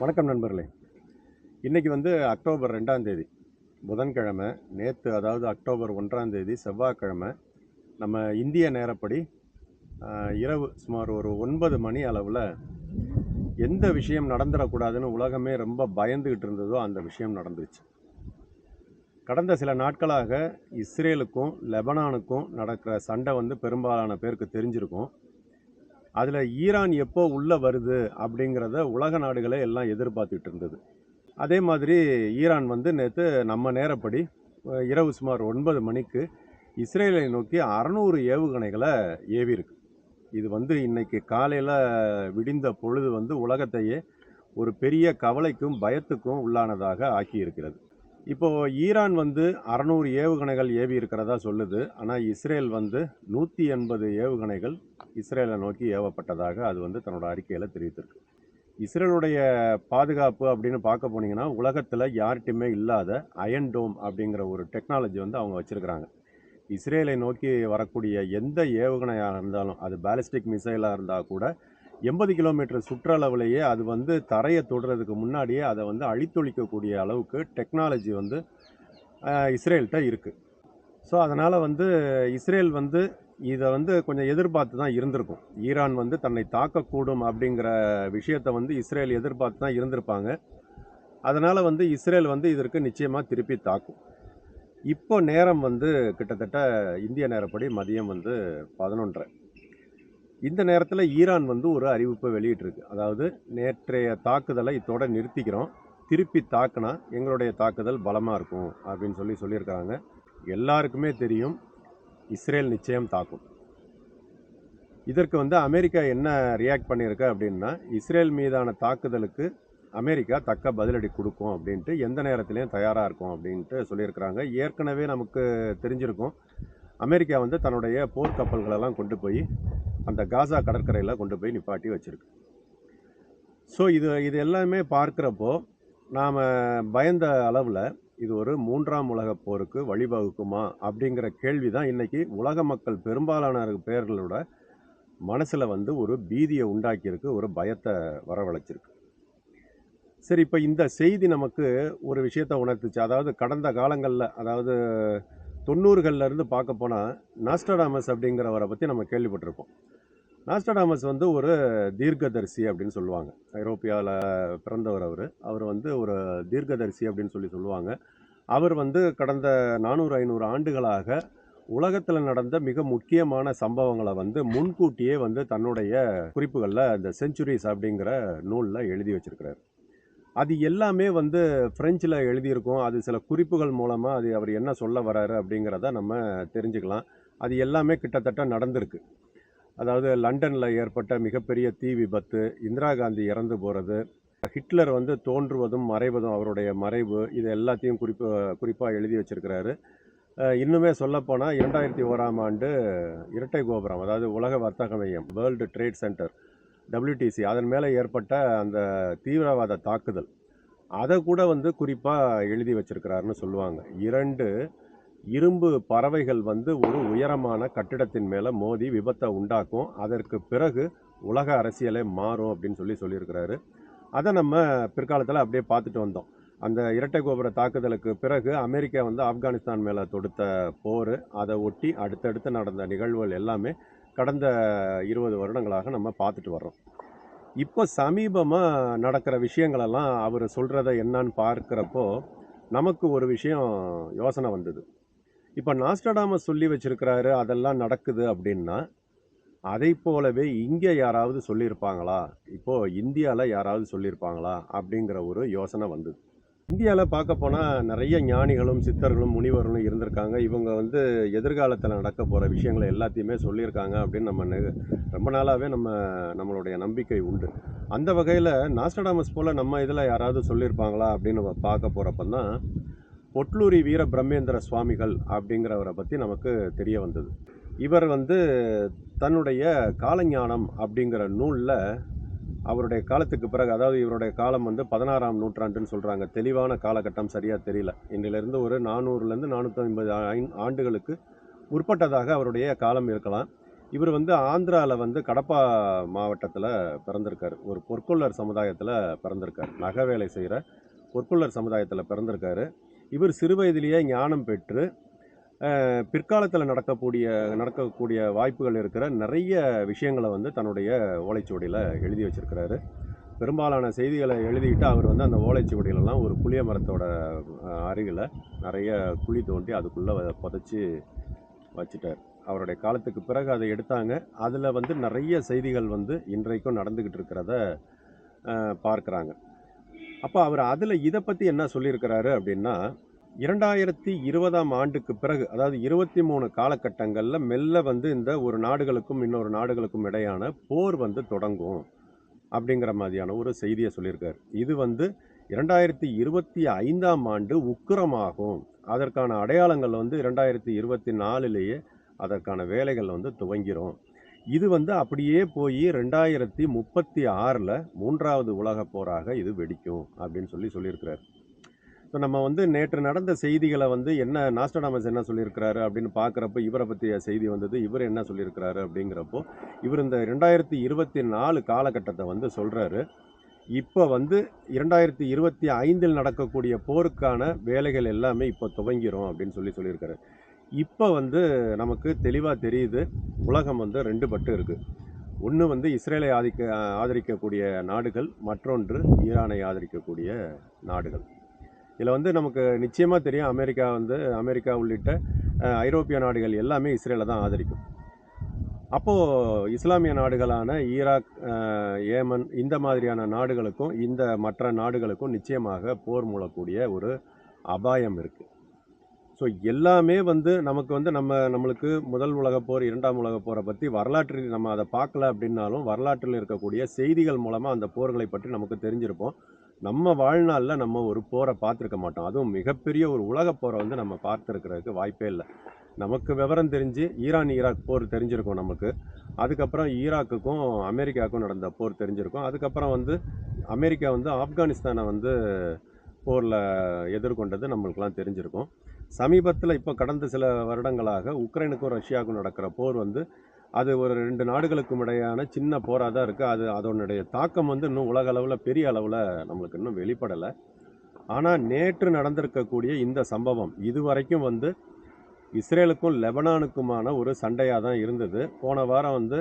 வணக்கம் நண்பர்களே. இன்றைக்கி வந்து அக்டோபர் ரெண்டாம் தேதி. புதன்கிழமை நேற்று அதாவது அக்டோபர் ஒன்றாம் தேதி செவ்வாய்க்கிழமை நம்ம இந்திய நேரப்படி இரவு சுமார் ஒரு ஒன்பது மணி அளவில் எந்த விஷயம் நடந்துடக்கூடாதுன்னு உலகமே ரொம்ப பயந்துக்கிட்டு இருந்ததோ அந்த விஷயம் நடந்துச்சு கடந்த சில நாட்களாக இஸ்ரேலுக்கும் லெபனானுக்கும் நடக்கிற சண்டை வந்து பெரும்பாலான பேருக்கு தெரிஞ்சிருக்கும். அதில் ஈரான் எப்போ உள்ளே வருது அப்படிங்கிறத உலக நாடுகளே எல்லாம் எதிர்பார்த்துட்டு இருந்தது. அதே மாதிரி ஈரான் வந்து நேற்று நம்ம நேரப்படி இரவு சுமார் ஒன்பது மணிக்கு இஸ்ரேலை நோக்கி அறநூறு ஏவுகணைகளை ஏவிருக்கு இது வந்து இன்னைக்கு காலையில் விடிந்த பொழுது வந்து உலகத்தையே ஒரு பெரிய கவலைக்கும் பயத்துக்கும் உள்ளானதாக ஆக்கியிருக்கிறது. இப்போது ஈரான் வந்து அறநூறு ஏவுகணைகள் ஏவி இருக்கிறதா சொல்லுது. ஆனால் இஸ்ரேல் வந்து நூற்றி எண்பது ஏவுகணைகள் இஸ்ரேலை நோக்கி ஏவப்பட்டதாக அது வந்து தன்னோட அறிக்கையில் தெரிவித்திருக்கு. இஸ்ரேலுடைய பாதுகாப்பு அப்படின்னு பார்க்க போனீங்கன்னா உலகத்தில் யார்கிட்டையுமே இல்லாத அயன் டோம் அப்படிங்கிற ஒரு டெக்னாலஜி வந்து அவங்க வச்சுருக்கிறாங்க. இஸ்ரேலை நோக்கி வரக்கூடிய எந்த ஏவுகணையாக இருந்தாலும் அது பேலிஸ்டிக் மிசைலாக இருந்தால் கூட எண்பது கிலோமீட்டர் சுற்றளவுலேயே அது வந்து தரையை தொடுறதுக்கு முன்னாடியே அதை வந்து அழித்தொழிக்கக்கூடிய அளவுக்கு டெக்னாலஜி வந்து இஸ்ரேல்கிட்ட இருக்குது ஸோ அதனால் வந்து இஸ்ரேல் வந்து இதை வந்து கொஞ்சம் எதிர்பார்த்து தான் இருந்திருக்கும். ஈரான் வந்து தன்னை தாக்கக்கூடும் அப்படிங்கிற விஷயத்தை வந்து இஸ்ரேல் எதிர்பார்த்து தான் இருந்திருப்பாங்க. அதனால் வந்து இஸ்ரேல் வந்து இதற்கு நிச்சயமாக திருப்பி தாக்கும். இப்போ நேரம் வந்து கிட்டத்தட்ட இந்திய நேரப்படி மதியம் வந்து பதினொன்றரை. இந்த நேரத்தில் ஈரான் வந்து ஒரு அறிவிப்பை வெளியிட்டிருக்கு. அதாவது நேற்றைய தாக்குதலை இதோட நிறுத்திக்கிறோம். திருப்பி தாக்குனா எங்களுடைய தாக்குதல் பலமாக இருக்கும் அப்படின்னு சொல்லி சொல்லியிருக்காங்க எல்லாருக்குமே தெரியும் இஸ்ரேல் நிச்சயம் தாக்கும். இதற்கு வந்து அமெரிக்கா என்ன ரியாக்ட் பண்ணியிருக்கு அப்படின்னா இஸ்ரேல் மீதான தாக்குதலுக்கு அமெரிக்கா தக்க பதிலடி கொடுக்கும் அப்படின்ட்டு எந்த நேரத்திலையும் தயாராக இருக்கும் அப்படின்ட்டு சொல்லியிருக்கிறாங்க. ஏற்கனவே நமக்கு தெரிஞ்சிருக்கும் அமெரிக்கா வந்து தன்னுடைய போர்க்கப்பல்களெல்லாம் கொண்டு போய் அந்த காசா கடற்கரையில் கொண்டு போய் நிப்பாட்டி வச்சுருக்கு. ஸோ இது இது எல்லாமே பார்க்குறப்போ நாம் பயந்த அளவில் இது ஒரு மூன்றாம் உலகப் போருக்கு வழிவகுக்குமா அப்படிங்கிற கேள்வி தான் இன்றைக்கி உலக மக்கள் பெரும்பாலான பேர்களோட மனசில் வந்து ஒரு பீதியை உண்டாக்கியிருக்கு ஒரு பயத்தை வரவழைச்சிருக்கு. சரி இப்போ இந்த செய்தி நமக்கு ஒரு விஷயத்தை உணர்த்துச்சு. அதாவது கடந்த காலங்களில் அதாவது தொண்ணூறுகள்லேருந்து பார்க்க போனால் நாஸ்டடாமஸ் அப்படிங்கிறவரை பற்றி நம்ம கேள்விப்பட்டிருப்போம். நாஸ்டாடாமஸ் வந்து ஒரு தீர்க்கதரிசி அப்படின்னு சொல்லுவாங்க. ஐரோப்பியாவில் பிறந்தவர் அவர். அவர் வந்து ஒரு தீர்க்கதரிசி அப்படின்னு சொல்லி சொல்லுவாங்க. அவர் வந்து கடந்த நானூறு ஐநூறு ஆண்டுகளாக உலகத்தில் நடந்த மிக முக்கியமான சம்பவங்களை வந்து முன்கூட்டியே வந்து தன்னுடைய குறிப்புகளில் இந்த செஞ்சுரிஸ் அப்படிங்கிற நூலில் எழுதி வச்சுருக்கிறார். அது எல்லாமே வந்து ஃப்ரெஞ்சில் எழுதியிருக்கோம். அது சில குறிப்புகள் மூலமாக அது அவர் என்ன சொல்ல வராரு அப்படிங்கிறத நம்ம தெரிஞ்சுக்கலாம். அது எல்லாமே கிட்டத்தட்ட நடந்திருக்கு. அதாவது லண்டனில் ஏற்பட்ட மிகப்பெரிய தீ விபத்து இந்திரா காந்தி இறந்து போகிறது ஹிட்லர் வந்து தோன்றுவதும் மறைவதும் அவருடைய மறைவு இது எல்லாத்தையும் குறிப்பு குறிப்பாக எழுதி வச்சிருக்கிறாரு. இன்னுமே சொல்லப்போனால் இரண்டாயிரத்தி ஓராம் ஆண்டு இரட்டை கோபுரம் அதாவது உலக வர்த்தக மையம் வேர்ல்டு ட்ரேட் சென்டர் டபிள்யூடிசி அதன் மேலே ஏற்பட்ட அந்த தீவிரவாத தாக்குதல். அதை கூட வந்து குறிப்பாக எழுதி வச்சிருக்கிறாருன்னு சொல்லுவாங்க. இரண்டு இரும்பு பறவைகள் வந்து ஒரு உயரமான கட்டிடத்தின் மேலே மோதி விபத்தை உண்டாக்கும். அதற்கு பிறகு உலக அரசியலே மாறும் அப்படின்னு சொல்லி சொல்லியிருக்கிறாரு. அதை நம்ம பிற்காலத்தில் அப்படியே பார்த்துட்டு வந்தோம். அந்த இரட்டை கோபுர தாக்குதலுக்கு பிறகு அமெரிக்கா வந்து ஆப்கானிஸ்தான் மேலே தொடுத்த போர் அதை ஒட்டி அடுத்தடுத்து நடந்த நிகழ்வுகள் எல்லாமே கடந்த இருபது வருடங்களாக நம்ம பார்த்துட்டு வர்றோம். இப்போ சமீபமாக நடக்கிற விஷயங்களெல்லாம் அவர் சொல்கிறத என்னன்னு பார்க்குறப்போ நமக்கு ஒரு விஷயம் யோசனை வந்தது. இப்போ நாஸ்டடாமஸ் சொல்லி வச்சிருக்கிறாரு அதெல்லாம் நடக்குது அப்படின்னா அதை போலவே இங்கே யாராவது சொல்லியிருப்பாங்களா? இப்போது இந்தியாவில் யாராவது சொல்லியிருப்பாங்களா? அப்படிங்கிற ஒரு யோசனை வந்தது. இந்தியாவில் பார்க்க போனால் நிறைய ஞானிகளும் சித்தர்களும் முனிவர்களும் இருந்திருக்காங்க. இவங்க வந்து எதிர்காலத்தில் நடக்க போகிற விஷயங்களை எல்லாத்தையுமே சொல்லியிருக்காங்க அப்படின்னு நம்ம ரொம்ப நாளாகவே நம்ம நம்மளுடைய நம்பிக்கை உண்டு. அந்த வகையில் நாஸ்டடாமஸ் போல் நம்ம இதில் யாராவது சொல்லியிருப்பாங்களா அப்படின்னு பார்க்க போகிறப்ப தான் பொட்லூரி வீர பிரம்மேந்திர சுவாமிகள் அப்படிங்கிறவரை பற்றி நமக்கு தெரிய வந்தது. இவர் வந்து தன்னுடைய காலஞானம் அப்படிங்கிற நூலில் அவருடைய காலத்துக்கு பிறகு அதாவது இவருடைய காலம் வந்து பதினாறாம் நூற்றாண்டுன்னு சொல்கிறாங்க தெளிவான காலகட்டம் சரியாக தெரியல. இன்னிலிருந்து ஒரு நானூறுலேருந்து நானூற்றி ஐம்பது ஆண்டுகளுக்கு முற்பட்டதாக அவருடைய காலம் இருக்கலாம். இவர் வந்து ஆந்திராவில் வந்து கடப்பா மாவட்டத்தில் பிறந்திருக்கார். ஒரு பொற்கொள்ளர் சமுதாயத்தில் பிறந்திருக்கார். நகை வேலை செய்கிற பொற்கொள்ளர் சமுதாயத்தில் பிறந்திருக்காரு. இவர் சிறு வயதிலேயே ஞானம் பெற்று பிற்காலத்தில் நடக்கக்கூடிய நடக்கக்கூடிய வாய்ப்புகள் இருக்கிற நிறைய விஷயங்களை வந்து தன்னுடைய ஓலைச்சுவடியில் எழுதி வச்சுருக்கிறாரு. பெரும்பாலான செய்திகளை எழுதிட்டு அவர் வந்து அந்த ஓலைச்சுவடியிலலாம் ஒரு புளிய மரத்தோட அருகில் நிறைய குழி தோண்டி அதுக்குள்ளே புதைச்சி வச்சுட்டார். அவருடைய காலத்துக்கு பிறகு அதை எடுத்தாங்க. அதில் வந்து நிறைய செய்திகள் வந்து இன்றைக்கும் நடந்துக்கிட்டு இருக்கிறத பார்க்குறாங்க. அப்போ அவர் அதில் இதை பற்றி என்ன சொல்லியிருக்கிறாரு அப்படின்னா இரண்டாயிரத்தி இருபதாம் ஆண்டுக்கு பிறகு அதாவது இருபத்தி மூணு காலகட்டங்களில் மெல்ல வந்து இந்த ஒரு நாடுகளுக்கும் இன்னொரு நாடுகளுக்கும் இடையான போர் வந்து தொடங்கும் அப்படிங்கிற மாதிரியான ஒரு செய்தியை சொல்லியிருக்காரு. இது வந்து இரண்டாயிரத்தி இருபத்தி ஐந்தாம் ஆண்டு உக்கிரமாகும். அதற்கான அடையாளங்கள் வந்து இரண்டாயிரத்தி இருபத்தி நாலுலேயே அதற்கான வேலைகள் வந்து துவங்கிரும். இது வந்து அப்படியே போய் ரெண்டாயிரத்தி முப்பத்தி ஆறில் மூன்றாவது உலகப் போராக இது வெடிக்கும் அப்படின்னு சொல்லி சொல்லியிருக்கிறார். ஸோ நம்ம வந்து நேற்று நடந்த செய்திகளை வந்து என்ன நாஸ்டடாமஸ் என்ன சொல்லியிருக்கிறாரு அப்படின்னு பார்க்குறப்ப இவரை பற்றிய செய்தி வந்தது இவர் என்ன சொல்லியிருக்கிறாரு அப்படிங்கிறப்போ இவர் இந்த ரெண்டாயிரத்தி இருபத்தி நாலு காலகட்டத்தை வந்து சொல்கிறாரு இப்போ வந்து இரண்டாயிரத்தி இருபத்தி ஐந்தில் நடக்கக்கூடிய போருக்கான வேலைகள் எல்லாமே இப்போ துவங்கிரும் அப்படின்னு சொல்லி சொல்லியிருக்காரு இப்போ வந்து நமக்கு தெளிவாக தெரியுது. உலகம் வந்து ரெண்டு பட்டு இருக்குது ஒன்று வந்து இஸ்ரேலை ஆதிக்க ஆதரிக்கக்கூடிய நாடுகள் மற்றொன்று ஈரானை ஆதரிக்கக்கூடிய நாடுகள். இதில் வந்து நமக்கு நிச்சயமாக தெரியும் அமெரிக்கா வந்து அமெரிக்கா உள்ளிட்ட ஐரோப்பிய நாடுகள் எல்லாமே இஸ்ரேலை தான் ஆதரிக்கும். அப்போது இஸ்லாமிய நாடுகளான ஈராக் ஏமன் இந்த மாதிரியான நாடுகளுக்கும் இந்த மற்ற நாடுகளுக்கும் நிச்சயமாக போர் மூலக்கூடிய ஒரு அபாயம் இருக்குது ஸோ எல்லாமே வந்து நமக்கு வந்து நம்ம நம்மளுக்கு முதல் உலகப் போர் இரண்டாம் உலகப் போரை பற்றி வரலாற்றில் நம்ம அதை பார்க்கல அப்படின்னாலும் வரலாற்றில் இருக்கக்கூடிய செய்திகள் மூலமாக அந்த போர்களை பற்றி நமக்கு தெரிஞ்சிருப்போம். நம்ம வாழ்நாளில் நம்ம ஒரு போரை பார்த்துருக்க மாட்டோம். அதுவும் மிகப்பெரிய ஒரு உலகப் போரை வந்து நம்ம பார்த்துருக்கிறதுக்கு வாய்ப்பே இல்லை. நமக்கு விவரம் தெரிஞ்சு ஈரான் ஈராக் போர் தெரிஞ்சிருக்கும் நமக்கு. அதுக்கப்புறம் ஈராக்குக்கும் அமெரிக்காவுக்கும் நடந்த போர் தெரிஞ்சிருக்கும். அதுக்கப்புறம் வந்து அமெரிக்கா வந்து ஆப்கானிஸ்தானை வந்து போரில் எதிர்கொண்டது நம்மளுக்கெலாம் தெரிஞ்சிருக்கும். சமீபத்தில் இப்போ கடந்த சில வருடங்களாக உக்ரைனுக்கும் ரஷ்யாவுக்கும் நடக்கிற போர் வந்து அது ஒரு ரெண்டு நாடுகளுக்கும் இடையான சின்ன போராக தான் இருக்குது அது அதனுடைய தாக்கம் வந்து இன்னும் உலக அளவில் பெரிய அளவில் நம்மளுக்கு இன்னும் வெளிப்படலை. ஆனால் நேற்று நடந்திருக்கக்கூடிய இந்த சம்பவம் இதுவரைக்கும் வந்து இஸ்ரேலுக்கும் லெபனானுக்குமான ஒரு சண்டையாக தான் இருந்தது. போன வாரம் வந்து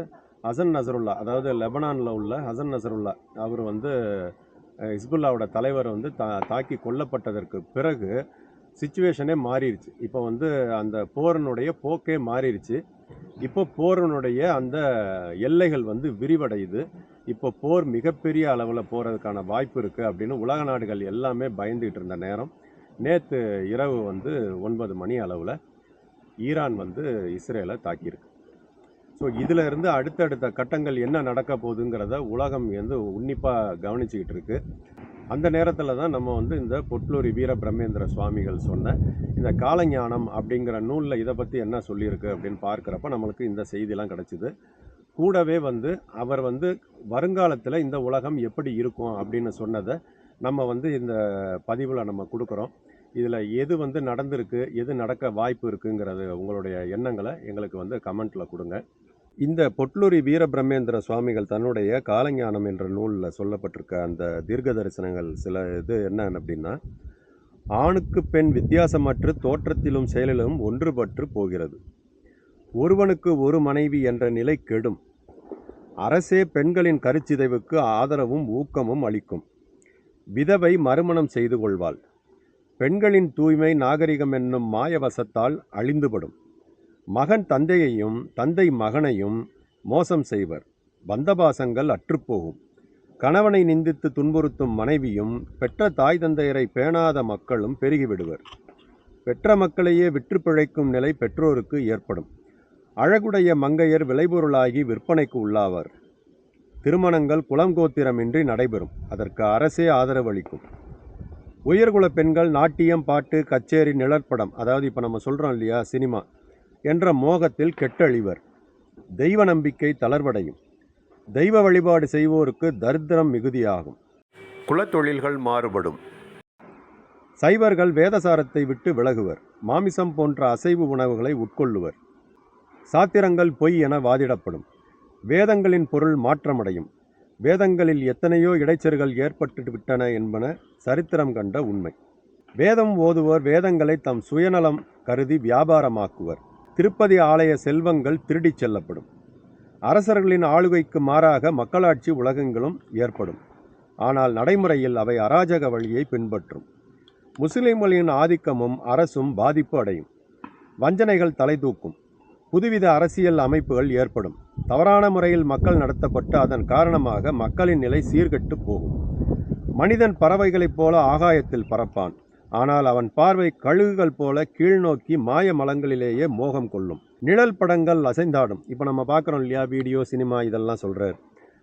ஹசன் நசருல்லா அதாவது லெபனானில் உள்ள ஹசன் நசருல்லா அவர் வந்து ஹிஸ்புல்லாவோட தலைவர் வந்து தா தாக்கி கொல்லப்பட்டதற்கு பிறகு சுச்சுவேஷனே மாறிடுச்சு இப்போ வந்து அந்த போரினுடைய போக்கே மாறிடுச்சு இப்போ போரனுடைய அந்த எல்லைகள் வந்து விரிவடையுது. இப்போ போர் மிகப்பெரிய அளவில் போகிறதுக்கான வாய்ப்பு இருக்குது அப்படின்னு உலக நாடுகள் எல்லாமே பயந்துகிட்டு இருந்த நேரம். நேற்று இரவு வந்து ஒன்பது மணி அளவில் ஈரான் வந்து இஸ்ரேலை தாக்கியிருக்கு. ஸோ இதில் இருந்து அடுத்தடுத்த கட்டங்கள் என்ன நடக்க போகுதுங்கிறத உலகம் வந்து உன்னிப்பாக கவனிச்சுக்கிட்டு இருக்கு. அந்த நேரத்தில் தான் நம்ம வந்து இந்த பொட்லூரி வீர பிரம்மேந்திர சுவாமிகள் சொன்ன இந்த காலஞானம் அப்படிங்கிற நூலில் இதை பற்றி என்ன சொல்லியிருக்கு அப்படின்னு பார்க்குறப்ப நம்மளுக்கு இந்த செய்திலாம் கிடச்சிது. கூடவே வந்து அவர் வந்து வருங்காலத்தில் இந்த உலகம் எப்படி இருக்கும் அப்படின்னு சொன்னதை நம்ம வந்து இந்த பதிவில் நம்ம கொடுக்குறோம். இதில் எது வந்து நடந்திருக்கு எது நடக்க வாய்ப்பு இருக்குங்கிறது உங்களுடைய எண்ணங்களை எங்களுக்கு வந்து கமெண்ட்டில் கொடுங்க. இந்த பொட்லூரி வீரபிரமேந்திர சுவாமிகள் தன்னுடைய காலஞானம் என்ற நூலில் சொல்லப்பட்டிருக்க அந்த தீர்க்க தரிசனங்கள் சில இது என்ன அப்படின்னா ஆணுக்கு பெண் வித்தியாசமற்று தோற்றத்திலும் செயலிலும் ஒன்றுபற்று போகிறது. ஒருவனுக்கு ஒரு மனைவி என்ற நிலை கெடும். அரசே பெண்களின் கருச்சிதைவுக்கு ஆதரவும் ஊக்கமும் அளிக்கும். விதவை மறுமணம் செய்து கொள்வாள். பெண்களின் தூய்மை நாகரிகம் என்னும் மாயவசத்தால் அழிந்துபடும். மகன் தந்தையையும் தந்தை மகனையும் மோசம் செய்வர். பந்தபாசங்கள் அற்றுப்போகும். கணவனை நிந்தித்து துன்புறுத்தும் மனைவியும் பெற்ற தாய் தந்தையரை பேணாத மக்களும் பெருகிவிடுவர். பெற்ற மக்களையே விற்று பிழைக்கும் நிலை பெற்றோருக்கு ஏற்படும். அழகுடைய மங்கையர் விளைபொருளாகி விற்பனைக்கு உள்ளாவர். திருமணங்கள் குலங்கோத்திரமின்றி நடைபெறும். அதற்கு அரசே ஆதரவு அளிக்கும். உயர்குல பெண்கள் நாட்டியம் பாட்டு கச்சேரி நிழற்படம் அதாவது இப்போ நம்ம சொல்கிறோம் இல்லையா சினிமா. என்ற மோகத்தில் கெட்டழிவர். தெய்வ நம்பிக்கை தளர்வடையும். தெய்வ வழிபாடு செய்வோருக்கு தரித்திரம் மிகுதியாகும். குலத்தொழில்கள் மாறுபடும். சைவர்கள் வேதசாரத்தை விட்டு விலகுவர். மாமிசம் போன்ற அசைவு உணவுகளை உட்கொள்ளுவர். சாத்திரங்கள் பொய் என வாதிடப்படும். வேதங்களின் பொருள் மாற்றமடையும். வேதங்களில் எத்தனையோ இடைச்செருகள் ஏற்பட்டு விட்டன என்பன சரித்திரம் கண்ட உண்மை. வேதம் ஓதுவோர் வேதங்களை தம் சுயநலம் கருதி வியாபாரமாக்குவர். திருப்பதி ஆலய செல்வங்கள் திருடிச் செல்லப்படும். அரசர்களின் ஆளுகைக்கு மாறாக மக்களாட்சி உலகங்களும் ஏற்படும். ஆனால் நடைமுறையில் அவை அராஜக வழியை பின்பற்றும். முஸ்லிம்களின் ஆதிக்கமும் அரசும் பாதிப்பு அடையும். வஞ்சனைகள் தலை தூக்கும். புதுவித அரசியல் அமைப்புகள் ஏற்படும். தவறான முறையில் மக்கள் நடத்தப்பட்டு அதன் காரணமாக மக்களின் நிலை சீர்கெட்டு போகும். மனிதன் பறவைகளைப் போல ஆகாயத்தில் பறப்பான். ஆனால் அவன் பார்வை கழுகுகள் போல கீழ்நோக்கி மாய மலங்களிலேயே மோகம் கொள்ளும். நிழல் படங்கள் அசைந்தாடும். இப்போ நம்ம பார்க்குறோம் இல்லையா? வீடியோ சினிமா இதெல்லாம் சொல்கிறார்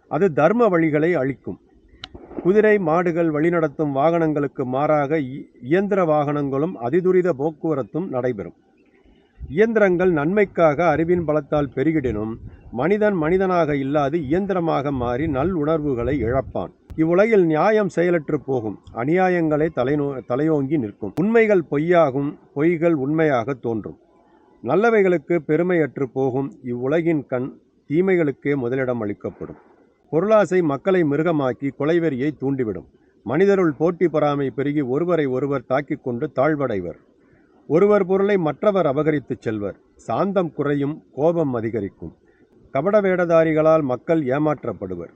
அது தர்ம வழிகளை அழிக்கும். குதிரை மாடுகள் வழிநடத்தும் வாகனங்களுக்கு மாறாக இ- இயந்திர வாகனங்களும் அதிதுரித போக்குவரத்தும் நடைபெறும். இயந்திரங்கள் நன்மைக்காக அறிவின் பலத்தால் பெருகிடினும். மனிதன் மனிதனாக இல்லாது இயந்திரமாக மாறி நல் உணர்வுகளை இழப்பான். இவ்வுலகில் நியாயம் செயலற்று போகும். அநியாயங்களை தலைநோ தலையோங்கி நிற்கும். உண்மைகள் பொய்யாகும் பொய்கள் உண்மையாக தோன்றும். நல்லவைகளுக்கு பெருமையற்று போகும். இவ்வுலகின் கண் தீமைகளுக்கே முதலிடம் அளிக்கப்படும். பொருளாசை மக்களை மிருகமாக்கி கொலைவெறியை தூண்டிவிடும். மனிதருள் போட்டி பொறாமை பெருகி ஒருவரை ஒருவர் தாக்கிக் கொண்டு தாழ்வடைவர். ஒருவர் பொருளை மற்றவர் அபகரித்துச் செல்வர். சாந்தம் குறையும் கோபம் அதிகரிக்கும். கபட வேடதாரிகளால் மக்கள் ஏமாற்றப்படுவர்.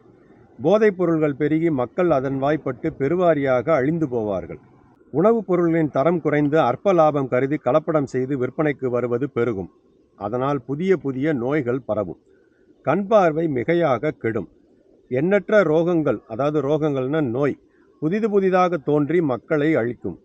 போதைப் பொருள்கள் பெருகி மக்கள் அதன் வாய்ப்பட்டு பெருவாரியாக அழிந்து போவார்கள். உணவுப் பொருள்களின் தரம் குறைந்து அற்ப லாபம் கருதி கலப்படம் செய்து விற்பனைக்கு வருவது பெருகும். அதனால் புதிய புதிய நோய்கள் பரவும். கண் பார்வை மிகையாக கெடும். எண்ணற்ற ரோகங்கள் அதாவது ரோகங்கள்னா நோய் புதிது புதிதாக தோன்றி மக்களை அழிக்கும்.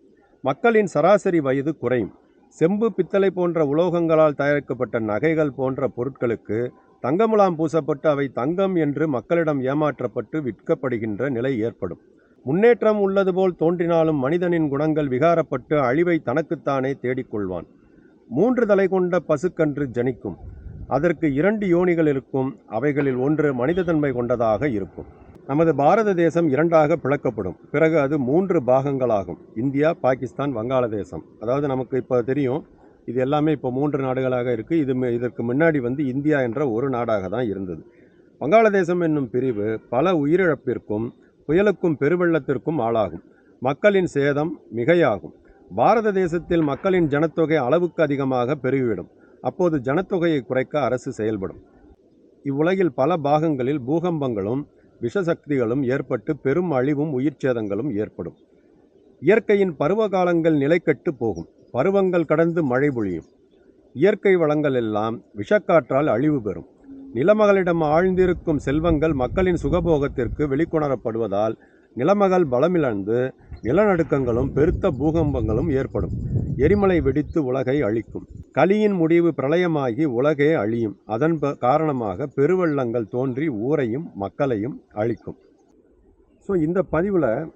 மக்களின் சராசரி வயது குறையும். செம்பு பித்தளை போன்ற உலோகங்களால் தயாரிக்கப்பட்ட நகைகள் போன்ற பொருட்களுக்கு தங்கமுலாம் பூசப்பட்டு அவை தங்கம் என்று மக்களிடம் ஏமாற்றப்பட்டு விற்கப்படுகின்ற நிலை ஏற்படும். முன்னேற்றம் உள்ளது போல் தோன்றினாலும் மனிதனின் குணங்கள் விகாரப்பட்டு அழிவை தனக்குத்தானே தேடிக்கொள்வான். மூன்று தலை கொண்ட பசுக்கன்று ஜனிக்கும். அதற்கு இரண்டு யோனிகள் இருக்கும். அவைகளில் ஒன்று மனிதத்தன்மை கொண்டதாக இருக்கும். நமது பாரத தேசம் இரண்டாக பிளக்கப்படும். பிறகு அது மூன்று பாகங்களாகும். இந்தியா பாகிஸ்தான் வங்காளதேசம். அதாவது நமக்கு இப்போ தெரியும் இது எல்லாமே இப்போ மூன்று நாடுகளாக இருக்குது இது இதற்கு முன்னாடி வந்து இந்தியா என்ற ஒரு நாடாக தான் இருந்தது. வங்காளதேசம் என்னும் பிரிவு பல உயிரிழப்பிற்கும் புயலுக்கும் பெருவெள்ளத்திற்கும் ஆளாகும். மக்களின் சேதம் மிகையாகும். பாரத தேசத்தில் மக்களின் ஜனத்தொகை அளவுக்கு அதிகமாக பெருகிவிடும். அப்போது ஜனத்தொகையை குறைக்க அரசு செயல்படும். இவ்வுலகில் பல பாகங்களில் பூகம்பங்களும் விஷசக்திகளும் ஏற்பட்டு பெரும் அழிவும் உயிர் சேதங்களும் ஏற்படும். இயற்கையின் பருவகாலங்கள் நிலை நிலைக்கட்டு போகும். பருவங்கள் கடந்து மழை பொழியும். இயற்கை வளங்கள் எல்லாம் விஷக்காற்றால் அழிவு பெறும். நிலமகளிடம் ஆழ்ந்திருக்கும் செல்வங்கள் மக்களின் சுகபோகத்திற்கு வெளிக்கொணரப்படுவதால் நிலமகள் பலமிழந்து நிலநடுக்கங்களும் பெருத்த பூகம்பங்களும் ஏற்படும். எரிமலை வெடித்து உலகை அழிக்கும். கலியின் முடிவு பிரளயமாகி உலகே அழியும். அதன் ப- காரணமாக பெருவெள்ளங்கள் தோன்றி ஊரையும் மக்களையும் அழிக்கும். ஸோ இந்த பதிவில்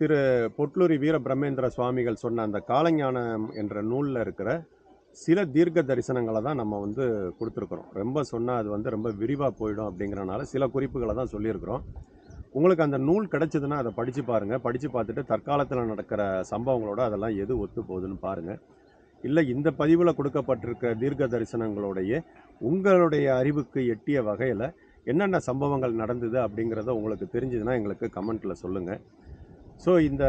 திரு பொட்லூரி வீர பிரம்மேந்திர சுவாமிகள் சொன்ன அந்த காலஞானம் என்ற நூலில் இருக்கிற சில தீர்க்க தரிசனங்களை தான் நம்ம வந்து கொடுத்துருக்குறோம். ரொம்ப சொன்னால் அது வந்து ரொம்ப விரிவாக போயிடும் அப்படிங்கிறனால சில குறிப்புகளை தான் சொல்லியிருக்கிறோம். உங்களுக்கு அந்த நூல் கிடச்சிதுன்னா அதை படித்து பாருங்கள் படித்து பார்த்துட்டு தற்காலத்தில் நடக்கிற சம்பவங்களோட அதெல்லாம் எது ஒத்து போகுதுன்னு பாருங்கள் இல்லை இந்த பதிவில் கொடுக்கப்பட்டிருக்க தீர்க்க தரிசனங்களுடைய உங்களுடைய அறிவுக்கு எட்டிய வகையில் என்னென்ன சம்பவங்கள் நடந்தது அப்படிங்கிறத உங்களுக்கு தெரிஞ்சதுன்னா எங்களுக்கு கமெண்ட்டில் சொல்லுங்கள் ஸோ இந்த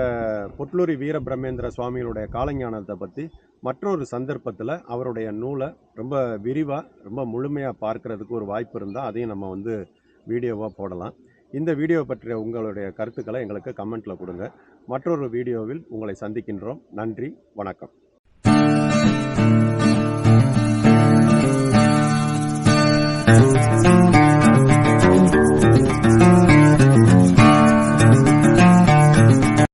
பொட்லூரி வீரபிரமேந்திர சுவாமிகளுடைய காலஞானத்தை பற்றி மற்றொரு சந்தர்ப்பத்தில் அவருடைய நூலை ரொம்ப விரிவாக ரொம்ப முழுமையாக பார்க்கறதுக்கு ஒரு வாய்ப்பு இருந்தால் அதையும் நம்ம வந்து வீடியோவாக போடலாம். இந்த வீடியோ பற்றிய உங்களுடைய கருத்துக்களை எங்களுக்கு கமெண்ட்டில் கொடுங்க. மற்றொரு வீடியோவில் உங்களை சந்திக்கின்றோம். நன்றி வணக்கம்.